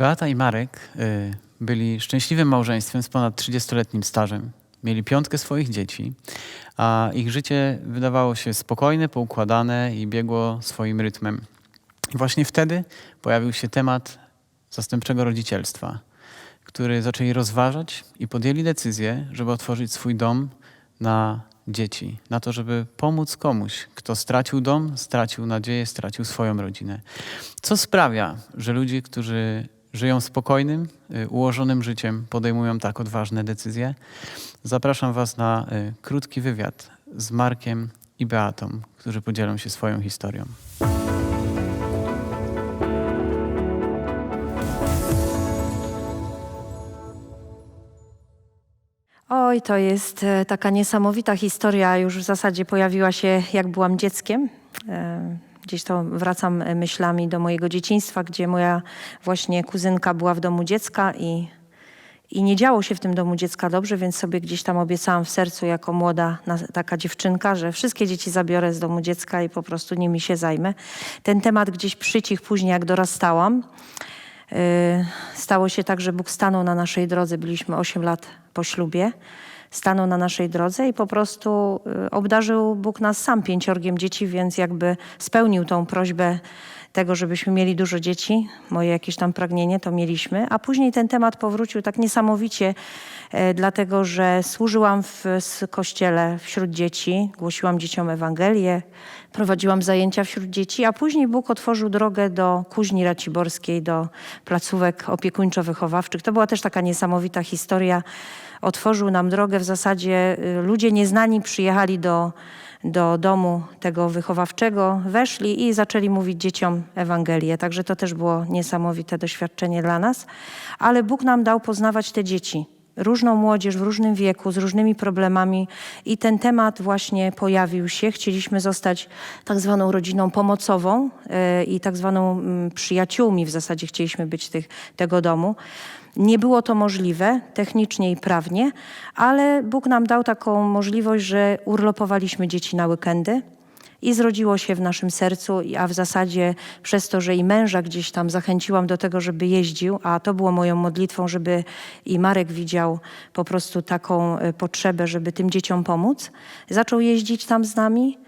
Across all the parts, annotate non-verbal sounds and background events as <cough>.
Beata i Marek y, byli szczęśliwym małżeństwem z ponad 30-letnim stażem. Mieli piątkę swoich dzieci, a ich życie wydawało się spokojne, poukładane i biegło swoim rytmem. I właśnie wtedy pojawił się temat zastępczego rodzicielstwa, który zaczęli rozważać i podjęli decyzję, żeby otworzyć swój dom na dzieci, na to, żeby pomóc komuś, kto stracił dom, stracił nadzieję, stracił swoją rodzinę. Co sprawia, że ludzie, którzy żyją spokojnym, y, ułożonym życiem, podejmują tak odważne decyzje? Zapraszam Was na y, krótki wywiad z Markiem i Beatą, którzy podzielą się swoją historią. Oj, to jest e, taka niesamowita historia. Już w zasadzie pojawiła się, jak byłam dzieckiem. Gdzieś to wracam e, myślami do mojego dzieciństwa, gdzie moja właśnie kuzynka była w domu dziecka i, i nie działo się w tym domu dziecka dobrze, więc sobie gdzieś tam obiecałam w sercu jako młoda taka dziewczynka, że wszystkie dzieci zabiorę z domu dziecka i po prostu nimi się zajmę. Ten temat gdzieś przycichł później, jak dorastałam. Y, Stało się tak, że Bóg stanął na naszej drodze. Byliśmy 8 lat po ślubie. Stanął na naszej drodze i po prostu y, obdarzył Bóg nas sam pięciorgiem dzieci, więc jakby spełnił tą prośbę tego, żebyśmy mieli dużo dzieci. Moje jakieś tam pragnienie to mieliśmy. A później ten temat powrócił tak niesamowicie, e, dlatego że służyłam w kościele wśród dzieci, głosiłam dzieciom Ewangelię, prowadziłam zajęcia wśród dzieci, a później Bóg otworzył drogę do Kuźni Raciborskiej, do placówek opiekuńczo-wychowawczych. To była też taka niesamowita historia. Otworzył nam drogę w zasadzie, y, ludzie nieznani przyjechali do, do domu tego wychowawczego, weszli i zaczęli mówić dzieciom Ewangelię. Także to też było niesamowite doświadczenie dla nas. Ale Bóg nam dał poznawać te dzieci różną młodzież w różnym wieku, z różnymi problemami i ten temat właśnie pojawił się. Chcieliśmy zostać tak zwaną rodziną pomocową e, i tak zwaną mm, przyjaciółmi w zasadzie chcieliśmy być tych, tego domu. Nie było to możliwe technicznie i prawnie, ale Bóg nam dał taką możliwość, że urlopowaliśmy dzieci na weekendy. I zrodziło się w naszym sercu, a w zasadzie przez to, że i męża gdzieś tam zachęciłam do tego, żeby jeździł, a to było moją modlitwą, żeby i Marek widział po prostu taką e, potrzebę, żeby tym dzieciom pomóc. Zaczął jeździć tam z nami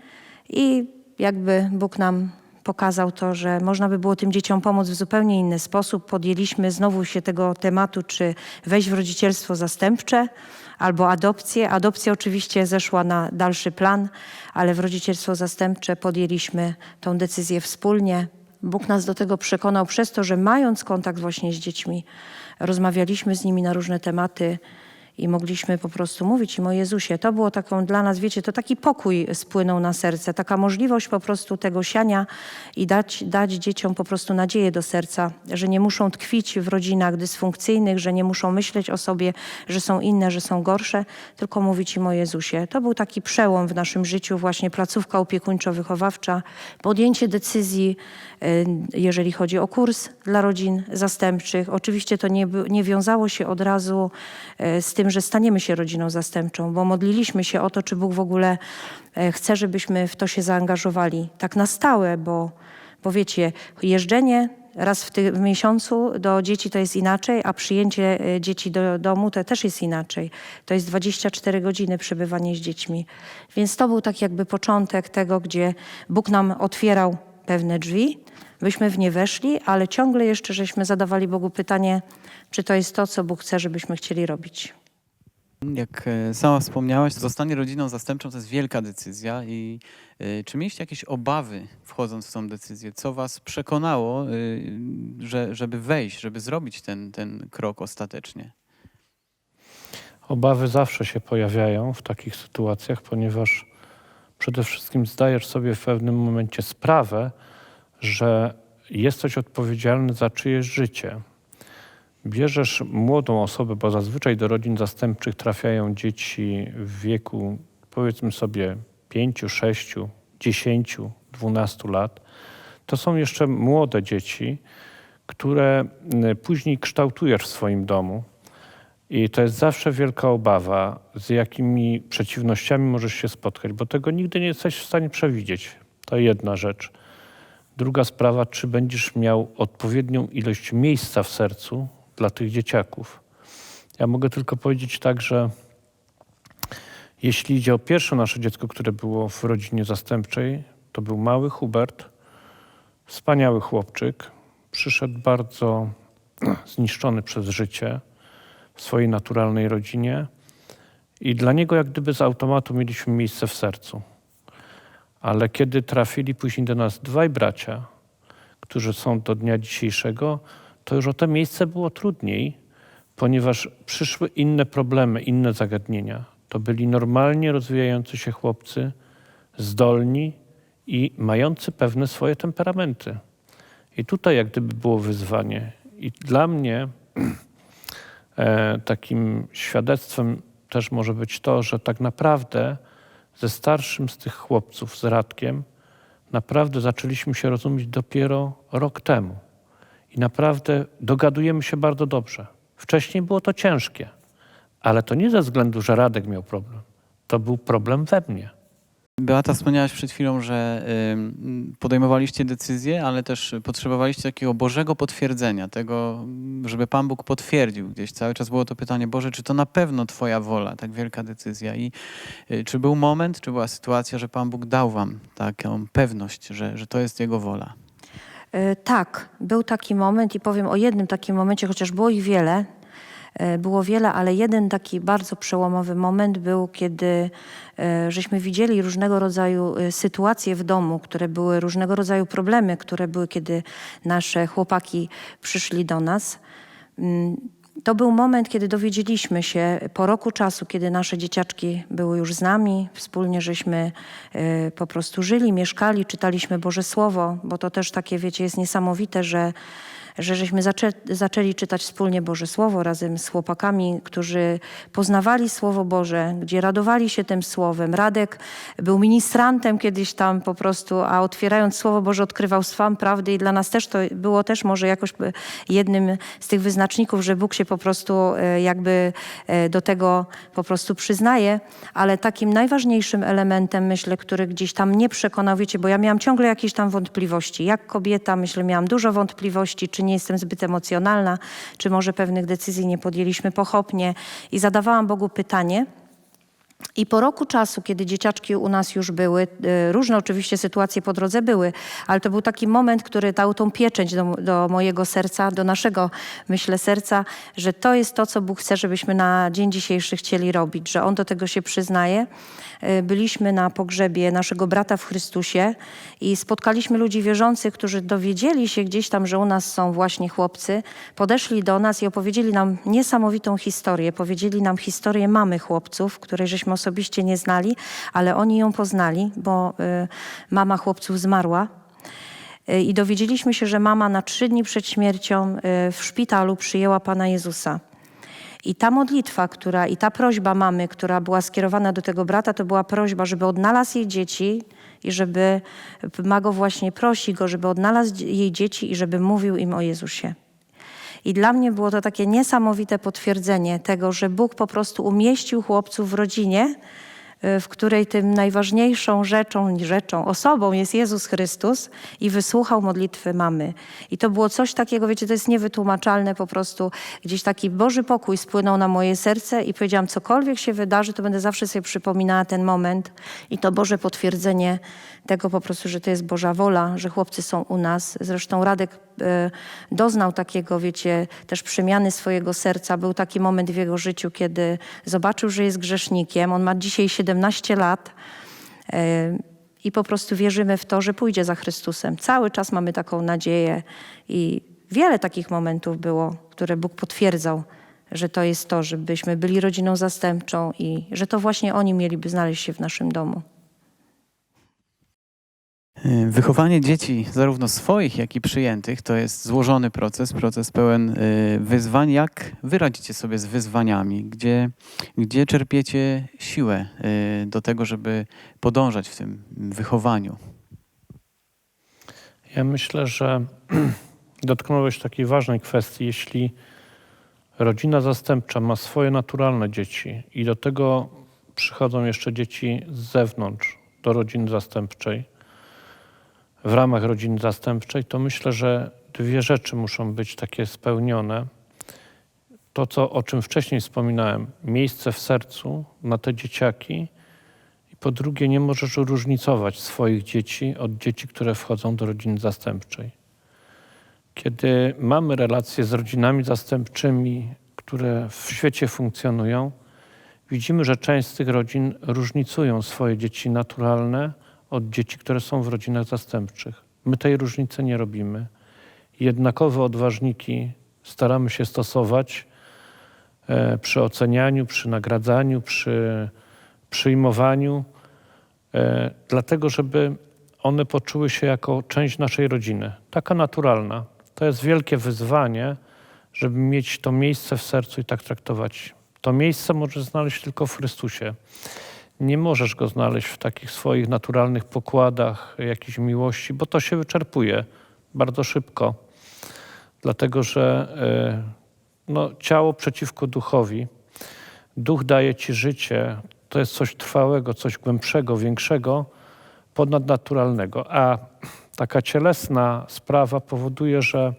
i jakby Bóg nam pokazał to, że można by było tym dzieciom pomóc w zupełnie inny sposób. Podjęliśmy znowu się tego tematu, czy wejść w rodzicielstwo zastępcze albo adopcję. Adopcja oczywiście zeszła na dalszy plan, ale w rodzicielstwo zastępcze podjęliśmy tą decyzję wspólnie. Bóg nas do tego przekonał przez to, że mając kontakt właśnie z dziećmi, rozmawialiśmy z nimi na różne tematy i mogliśmy po prostu mówić im o Jezusie. To było taką dla nas, wiecie, to taki pokój spłynął na serce, taka możliwość po prostu tego siania i dać, dać dzieciom po prostu nadzieję do serca, że nie muszą tkwić w rodzinach dysfunkcyjnych, że nie muszą myśleć o sobie, że są inne, że są gorsze, tylko mówić im o Jezusie. To był taki przełom w naszym życiu, właśnie placówka opiekuńczo-wychowawcza, podjęcie decyzji, y, jeżeli chodzi o kurs dla rodzin zastępczych. Oczywiście to nie, nie wiązało się od razu e, z tym, że staniemy się rodziną zastępczą, bo modliliśmy się o to, czy Bóg w ogóle e, chce, żebyśmy w to się zaangażowali tak na stałe, bo, bo wiecie, jeżdżenie raz w, ty- w miesiącu do dzieci to jest inaczej, a przyjęcie e, dzieci do domu to też jest inaczej. To jest 24 godziny przebywanie z dziećmi. Więc to był tak jakby początek tego, gdzie Bóg nam otwierał pewne drzwi, byśmy w nie weszli, ale ciągle jeszcze żeśmy zadawali Bogu pytanie, czy to jest to, co Bóg chce, żebyśmy chcieli robić. Jak e, sama wspomniałaś, zostanie rodziną zastępczą to jest wielka decyzja i e, czy mieliście jakieś obawy wchodząc w tą decyzję? Co was przekonało, e, że, żeby wejść, żeby zrobić ten, ten krok ostatecznie? Obawy zawsze się pojawiają w takich sytuacjach, ponieważ przede wszystkim zdajesz sobie w pewnym momencie sprawę, że jesteś odpowiedzialny za czyjeś życie. Bierzesz młodą osobę, bo zazwyczaj do rodzin zastępczych trafiają dzieci w wieku powiedzmy sobie 5, 6, 10, 12 lat. To są jeszcze młode dzieci, które y, później kształtujesz w swoim domu. I to jest zawsze wielka obawa, z jakimi przeciwnościami możesz się spotkać, bo tego nigdy nie jesteś w stanie przewidzieć. To jedna rzecz. Druga sprawa, czy będziesz miał odpowiednią ilość miejsca w sercu dla tych dzieciaków. Ja mogę tylko powiedzieć tak, że jeśli idzie o pierwsze nasze dziecko, które było w rodzinie zastępczej, to był mały Hubert, wspaniały chłopczyk. Przyszedł bardzo <clears throat> zniszczony przez życie w swojej naturalnej rodzinie i dla niego jak gdyby z automatu mieliśmy miejsce w sercu. Ale kiedy trafili później do nas dwaj bracia, którzy są do dnia dzisiejszego, to już o to miejsce było trudniej, ponieważ przyszły inne problemy, inne zagadnienia. To byli normalnie rozwijający się chłopcy, zdolni i mający pewne swoje temperamenty. I tutaj jak gdyby było wyzwanie. I dla mnie <clears throat> e, takim świadectwem też może być to, że tak naprawdę ze starszym z tych chłopców, z Radkiem, naprawdę zaczęliśmy się rozumieć dopiero rok temu. I naprawdę dogadujemy się bardzo dobrze. Wcześniej było to ciężkie, ale to nie ze względu, że Radek miał problem. To był problem we mnie. Beata, wspomniałaś przed chwilą, że podejmowaliście decyzje, ale też potrzebowaliście takiego Bożego potwierdzenia, tego, żeby Pan Bóg potwierdził gdzieś. Cały czas było to pytanie, Boże, czy to na pewno Twoja wola, tak wielka decyzja? I y, czy był moment, czy była sytuacja, że Pan Bóg dał Wam taką pewność, że, że to jest Jego wola? E, Tak, był taki moment i powiem o jednym takim momencie, chociaż było ich wiele. e, Było wiele, ale jeden taki bardzo przełomowy moment był, kiedy e, żeśmy widzieli różnego rodzaju sytuacje w domu, które były różnego rodzaju problemy, które były, kiedy nasze chłopaki przyszli do nas. To był moment, kiedy dowiedzieliśmy się po roku czasu, kiedy nasze dzieciaczki były już z nami, wspólnie żeśmy e, po prostu żyli, mieszkali, czytaliśmy Boże Słowo, bo to też takie, wiecie, jest niesamowite, że, że żeśmy zaczę, zaczęli czytać wspólnie Boże Słowo razem z chłopakami, którzy poznawali Słowo Boże, gdzie radowali się tym Słowem. Radek był ministrantem kiedyś tam po prostu, a otwierając Słowo Boże odkrywał swam prawdy i dla nas też to było też może jakoś jednym z tych wyznaczników, że Bóg się po prostu e, jakby e, do tego po prostu przyznaje, ale takim najważniejszym elementem, myślę, który gdzieś tam mnie przekonał, wiecie, bo ja miałam ciągle jakieś tam wątpliwości. Jak kobieta, myślę, miałam dużo wątpliwości, czy nie jestem zbyt emocjonalna, czy może pewnych decyzji nie podjęliśmy pochopnie. I zadawałam Bogu pytanie, i po roku czasu, kiedy dzieciaczki u nas już były, e, różne oczywiście sytuacje po drodze były, ale to był taki moment, który dał tą pieczęć do, do mojego serca, do naszego, myślę, serca, że to jest to, co Bóg chce, żebyśmy na dzień dzisiejszy chcieli robić, że On do tego się przyznaje. E, Byliśmy na pogrzebie naszego brata w Chrystusie i spotkaliśmy ludzi wierzących, którzy dowiedzieli się gdzieś tam, że u nas są właśnie chłopcy, podeszli do nas i opowiedzieli nam niesamowitą historię. Powiedzieli nam historię mamy chłopców, której żeśmy osobiście nie znali, ale oni ją poznali, bo y, mama chłopców zmarła. Y, I dowiedzieliśmy się, że mama na trzy dni przed śmiercią y, w szpitalu przyjęła Pana Jezusa. I ta modlitwa, która, i ta prośba mamy, która była skierowana do tego brata, to była prośba, żeby odnalazł jej dzieci i żeby, ma go właśnie, prosi go, żeby odnalazł jej dzieci i żeby mówił im o Jezusie. I dla mnie było to takie niesamowite potwierdzenie tego, że Bóg po prostu umieścił chłopców w rodzinie, w której tym najważniejszą rzeczą, rzeczą, osobą jest Jezus Chrystus i wysłuchał modlitwy mamy. I to było coś takiego, wiecie, to jest niewytłumaczalne po prostu. Gdzieś taki Boży pokój spłynął na moje serce i powiedziałam, cokolwiek się wydarzy, to będę zawsze sobie przypominała ten moment i to Boże potwierdzenie tego po prostu, że to jest Boża wola, że chłopcy są u nas. Zresztą Radek e, doznał takiego, wiecie, też przemiany swojego serca. Był taki moment w jego życiu, kiedy zobaczył, że jest grzesznikiem. On ma dzisiaj 17 lat. E, I po prostu wierzymy w to, że pójdzie za Chrystusem. Cały czas mamy taką nadzieję i wiele takich momentów było, które Bóg potwierdzał, że to jest to, żebyśmy byli rodziną zastępczą i że to właśnie oni mieliby znaleźć się w naszym domu. Y, Wychowanie dzieci, zarówno swoich, jak i przyjętych, to jest złożony proces, proces pełen y, wyzwań. Jak wy radzicie sobie z wyzwaniami? Gdzie, gdzie czerpiecie siłę y, do tego, żeby podążać w tym wychowaniu? Ja myślę, że <clears throat> dotknąłeś takiej ważnej kwestii. Jeśli rodzina zastępcza ma swoje naturalne dzieci i do tego przychodzą jeszcze dzieci z zewnątrz, do rodziny zastępczej, w ramach rodziny zastępczej, to myślę, że dwie rzeczy muszą być takie spełnione. To, co, o czym wcześniej wspominałem, miejsce w sercu na te dzieciaki. I po drugie, nie możesz różnicować swoich dzieci od dzieci, które wchodzą do rodziny zastępczej. Kiedy mamy relacje z rodzinami zastępczymi, które w świecie funkcjonują, widzimy, że część z tych rodzin różnicują swoje dzieci naturalne od dzieci, które są w rodzinach zastępczych. My tej różnicy nie robimy. Jednakowe odważniki staramy się stosować e, przy ocenianiu, przy nagradzaniu, przy przyjmowaniu, e, dlatego żeby one poczuły się jako część naszej rodziny, taka naturalna. To jest wielkie wyzwanie, żeby mieć to miejsce w sercu i tak traktować. To miejsce możesz znaleźć tylko w Chrystusie. Nie możesz go znaleźć w takich swoich naturalnych pokładach jakiejś miłości, bo to się wyczerpuje bardzo szybko. Dlatego, że e, no, ciało przeciwko duchowi. Duch daje ci życie. To jest coś trwałego, coś głębszego, większego, ponadnaturalnego. A taka cielesna sprawa powoduje, że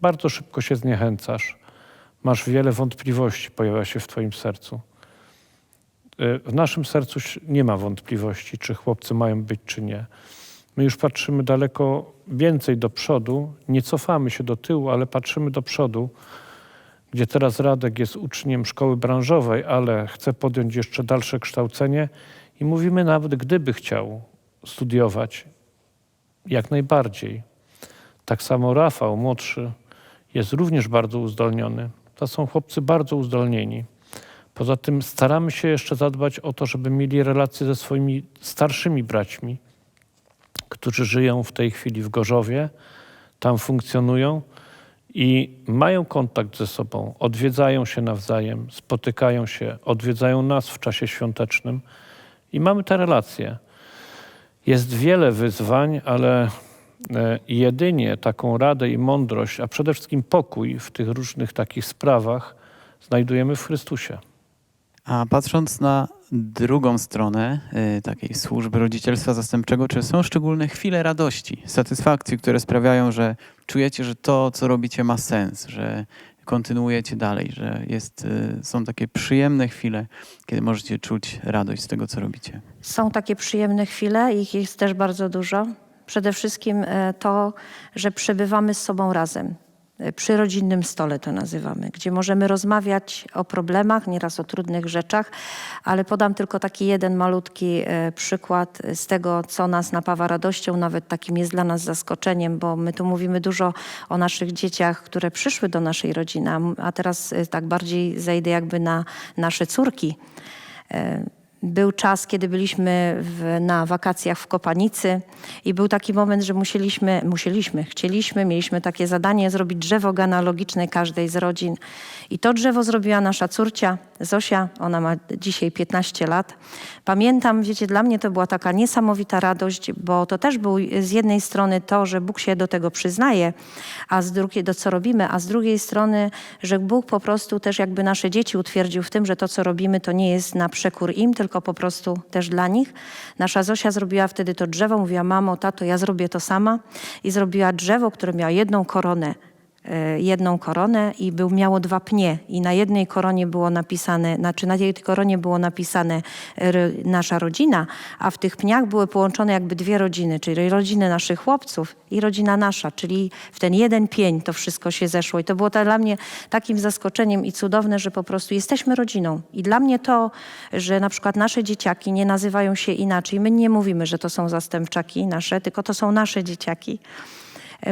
bardzo szybko się zniechęcasz. Masz wiele wątpliwości, pojawia się w Twoim sercu. Y, W naszym sercu nie ma wątpliwości, czy chłopcy mają być, czy nie. My już patrzymy daleko więcej do przodu, nie cofamy się do tyłu, ale patrzymy do przodu, gdzie teraz Radek jest uczniem szkoły branżowej, ale chce podjąć jeszcze dalsze kształcenie i mówimy nawet, gdyby chciał studiować, jak najbardziej. Tak samo Rafał, młodszy, jest również bardzo uzdolniony. To są chłopcy bardzo uzdolnieni. Poza tym staramy się jeszcze zadbać o to, żeby mieli relacje ze swoimi starszymi braćmi, którzy żyją w tej chwili w Gorzowie, tam funkcjonują i mają kontakt ze sobą, odwiedzają się nawzajem, spotykają się, odwiedzają nas w czasie świątecznym i mamy te relacje. Jest wiele wyzwań, ale e, jedynie taką radę i mądrość, a przede wszystkim pokój w tych różnych takich sprawach znajdujemy w Chrystusie. A patrząc na drugą stronę y, takiej służby rodzicielstwa zastępczego, czy są szczególne chwile radości, satysfakcji, które sprawiają, że czujecie, że to, co robicie, ma sens, że kontynuujecie dalej, że jest, y, są takie przyjemne chwile, kiedy możecie czuć radość z tego, co robicie? Są takie przyjemne chwile, ich jest też bardzo dużo. Przede wszystkim e, to, że przebywamy z sobą razem. E, Przy rodzinnym stole to nazywamy, gdzie możemy rozmawiać o problemach, nieraz o trudnych rzeczach, ale podam tylko taki jeden malutki e, przykład z tego, co nas napawa radością, nawet takim jest dla nas zaskoczeniem, bo my tu mówimy dużo o naszych dzieciach, które przyszły do naszej rodziny, a teraz e, tak bardziej zejdę jakby na nasze córki. Był czas, kiedy byliśmy w, na wakacjach w Kopanicy i był taki moment, że musieliśmy, musieliśmy, chcieliśmy, mieliśmy takie zadanie zrobić drzewo genealogiczne każdej z rodzin. I to drzewo zrobiła nasza córcia Zosia, ona ma dzisiaj 15 lat. Pamiętam, wiecie, dla mnie to była taka niesamowita radość, bo to też był z jednej strony to, że Bóg się do tego przyznaje, a z drugiej, do co robimy, a z drugiej strony, że Bóg po prostu też jakby nasze dzieci utwierdził w tym, że to, co robimy, to nie jest na przekór im, tylko po prostu też dla nich. Nasza Zosia zrobiła wtedy to drzewo, mówiła, mamo, tato, ja zrobię to sama i zrobiła drzewo, które miało jedną koronę jedną koronę i był, miało dwa pnie. I na jednej koronie było napisane, znaczy na tej koronie było napisane e, nasza rodzina, a w tych pniach były połączone jakby dwie rodziny, czyli rodziny naszych chłopców i rodzina nasza, czyli w ten jeden pień to wszystko się zeszło. I to było to dla mnie takim zaskoczeniem i cudowne, że po prostu jesteśmy rodziną. I dla mnie to, że na przykład nasze dzieciaki nie nazywają się inaczej, my nie mówimy, że to są zastępczaki nasze, tylko to są nasze dzieciaki. e,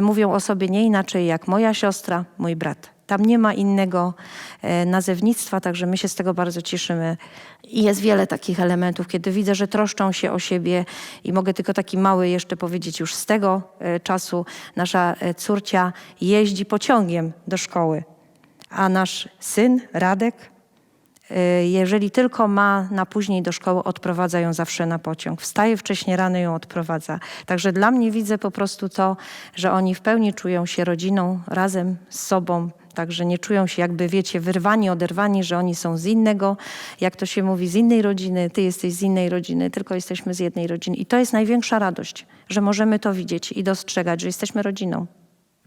mówią o sobie nie inaczej jak moja siostra, mój brat. Tam nie ma innego e, nazewnictwa, także my się z tego bardzo cieszymy. I jest wiele takich elementów, kiedy widzę, że troszczą się o siebie i mogę tylko taki mały jeszcze powiedzieć już z tego e, czasu. Nasza e, córcia jeździ pociągiem do szkoły, a nasz syn Radek Jeżeli tylko ma na później do szkoły, odprowadza ją zawsze na pociąg. Wstaje wcześnie rano, ją odprowadza. Także dla mnie widzę po prostu to, że oni w pełni czują się rodziną, razem z sobą. Także nie czują się jakby, wiecie, wyrwani, oderwani, że oni są z innego, jak to się mówi, z innej rodziny, ty jesteś z innej rodziny, tylko jesteśmy z jednej rodziny. I to jest największa radość, że możemy to widzieć i dostrzegać, że jesteśmy rodziną.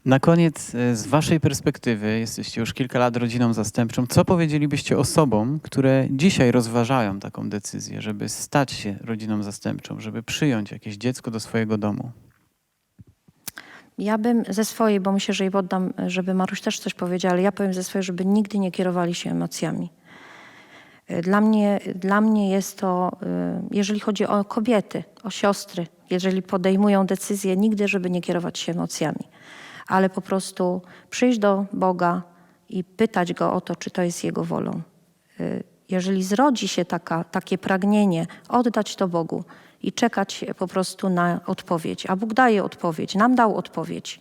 Na koniec, e, z Waszej perspektywy, jesteście już kilka lat rodziną zastępczą. Co powiedzielibyście osobom, które dzisiaj rozważają taką decyzję, żeby stać się rodziną zastępczą, żeby przyjąć jakieś dziecko do swojego domu? Ja bym ze swojej, bo myślę, że jej poddam, żeby Maruś też coś powiedziała, ale ja powiem ze swojej, żeby nigdy nie kierowali się emocjami. Y, Dla mnie, dla mnie jest to, y, jeżeli chodzi o kobiety, o siostry, jeżeli podejmują decyzję, nigdy, żeby nie kierować się emocjami, ale po prostu przyjść do Boga i pytać Go o to, czy to jest Jego wolą. Y, Jeżeli zrodzi się taka, takie pragnienie, oddać to Bogu i czekać po prostu na odpowiedź, a Bóg daje odpowiedź, nam dał odpowiedź.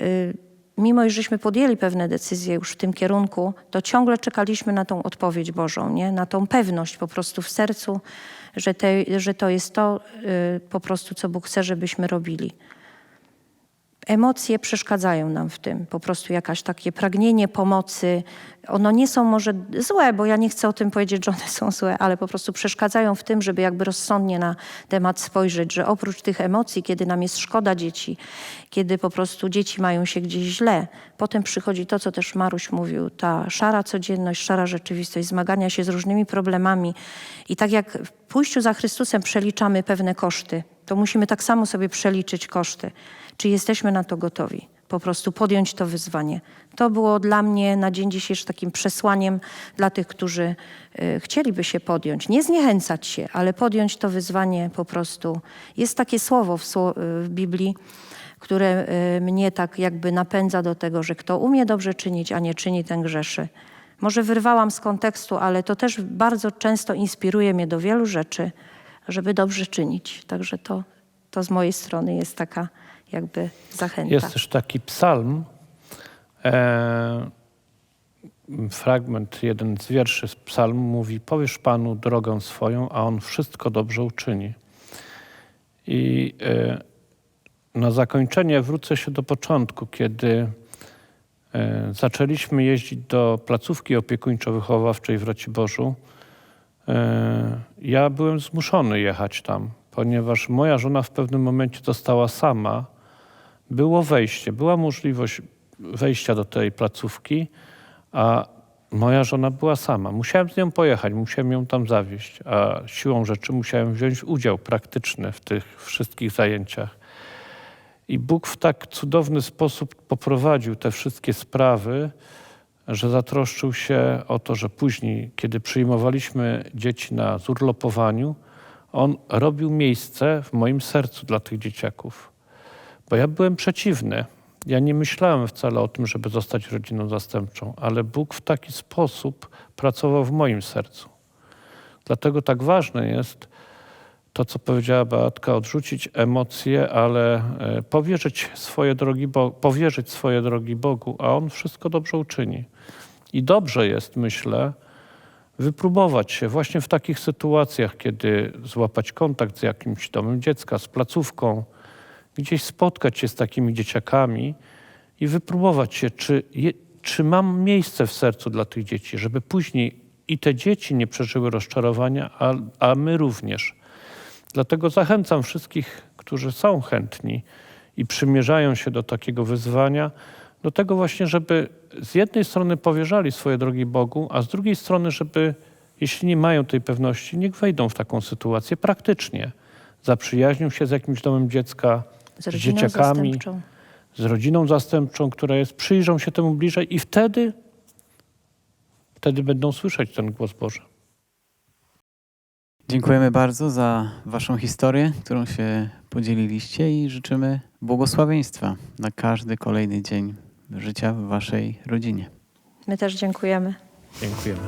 Y, Mimo, żeśmy podjęli pewne decyzje już w tym kierunku, to ciągle czekaliśmy na tą odpowiedź Bożą, nie? na tą pewność po prostu w sercu, że, te, że to jest to y, po prostu, co Bóg chce, żebyśmy robili. Emocje przeszkadzają nam w tym, po prostu jakaś takie pragnienie pomocy. One nie są może złe, bo ja nie chcę o tym powiedzieć, że one są złe, ale po prostu przeszkadzają w tym, żeby jakby rozsądnie na temat spojrzeć, że oprócz tych emocji, kiedy nam jest szkoda dzieci, kiedy po prostu dzieci mają się gdzieś źle, potem przychodzi to, co też Maruś mówił, ta szara codzienność, szara rzeczywistość, zmagania się z różnymi problemami. I tak jak w pójściu za Chrystusem przeliczamy pewne koszty, to musimy tak samo sobie przeliczyć koszty. Czy jesteśmy na to gotowi? Po prostu podjąć to wyzwanie. To było dla mnie na dzień dzisiejszy takim przesłaniem dla tych, którzy y, chcieliby się podjąć. Nie zniechęcać się, ale podjąć to wyzwanie po prostu. Jest takie słowo w, sło- w Biblii, które y, mnie tak jakby napędza do tego, że kto umie dobrze czynić, a nie czyni, ten grzeszy. Może wyrwałam z kontekstu, ale to też bardzo często inspiruje mnie do wielu rzeczy, żeby dobrze czynić. Także to, to z mojej strony jest taka jakby zachęta. Jest też taki psalm, e, fragment, jeden z wierszy z psalmu mówi powiesz Panu drogę swoją, a On wszystko dobrze uczyni. I e, na zakończenie wrócę się do początku, kiedy e, zaczęliśmy jeździć do placówki opiekuńczo-wychowawczej w Raciborzu. E, ja byłem zmuszony jechać tam, ponieważ moja żona w pewnym momencie została sama. Było wejście, była możliwość wejścia do tej placówki, a moja żona była sama. Musiałem z nią pojechać, musiałem ją tam zawieźć, a siłą rzeczy musiałem wziąć udział praktyczny w tych wszystkich zajęciach. I Bóg w tak cudowny sposób poprowadził te wszystkie sprawy, że zatroszczył się o to, że później, kiedy przyjmowaliśmy dzieci na zurlopowaniu, on robił miejsce w moim sercu dla tych dzieciaków. Bo ja byłem przeciwny. Ja nie myślałem wcale o tym, żeby zostać rodziną zastępczą, ale Bóg w taki sposób pracował w moim sercu. Dlatego tak ważne jest to, co powiedziała Beatka, odrzucić emocje, ale e, powierzyć swoje drogi, Bo- powierzyć swoje drogi Bogu, a On wszystko dobrze uczyni. I dobrze jest, myślę, wypróbować się właśnie w takich sytuacjach, kiedy złapać kontakt z jakimś domem dziecka, z placówką, gdzieś spotkać się z takimi dzieciakami i wypróbować się, czy, je, czy mam miejsce w sercu dla tych dzieci, żeby później i te dzieci nie przeżyły rozczarowania, a, a my również. Dlatego zachęcam wszystkich, którzy są chętni i przymierzają się do takiego wyzwania, do tego właśnie, żeby z jednej strony powierzali swoje drogi Bogu, a z drugiej strony, żeby jeśli nie mają tej pewności, niech wejdą w taką sytuację praktycznie. Zaprzyjaźnią się z jakimś domem dziecka, z z dzieciakami, zastępczą. z rodziną zastępczą, która jest, przyjrzą się temu bliżej i wtedy, wtedy będą słyszeć ten głos Boży. Dziękujemy bardzo za Waszą historię, którą się podzieliliście i życzymy błogosławieństwa na każdy kolejny dzień życia w Waszej rodzinie. My też dziękujemy. Dziękujemy.